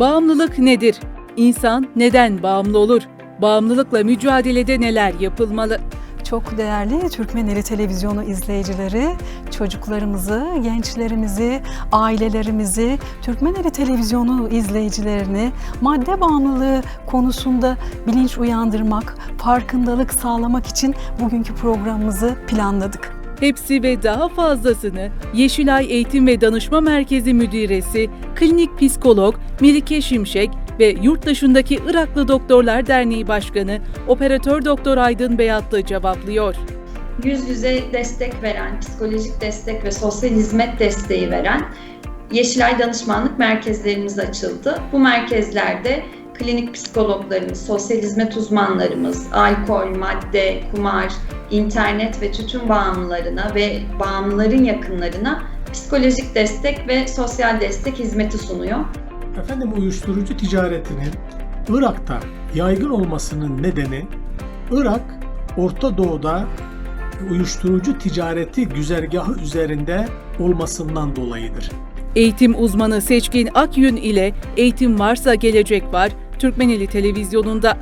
Bağımlılık nedir? İnsan neden bağımlı olur? Bağımlılıkla mücadelede neler yapılmalı? Çok değerli Türkmeneli Televizyonu izleyicileri, çocuklarımızı, gençlerimizi, ailelerimizi, Türkmeneli Televizyonu izleyicilerini madde bağımlılığı konusunda bilinç uyandırmak, farkındalık sağlamak için bugünkü programımızı planladık. Hepsi ve daha fazlasını Yeşilay Eğitim ve Danışma Merkezi Müdiresi, klinik psikolog Melike Şimşek ve yurt dışındaki Iraklı Doktorlar Derneği Başkanı Operatör Doktor Aydın Beyatlı cevaplıyor. yüz yüze destek veren, psikolojik destek ve sosyal hizmet desteği veren Yeşilay Danışmanlık merkezlerimiz açıldı. Bu merkezlerde klinik psikologlarımız, sosyal hizmet uzmanlarımız, alkol, madde, kumar, internet ve tütün bağımlılarına ve bağımlıların yakınlarına psikolojik destek ve sosyal destek hizmeti sunuyor. Efendim uyuşturucu ticaretinin Irak'ta yaygın olmasının nedeni Irak Orta Doğu'da uyuşturucu ticareti güzergahı üzerinde olmasından dolayıdır. Eğitim uzmanı Seçkin Akyün ile Eğitim Varsa Gelecek Var, Türkmeneli Televizyonu'nda.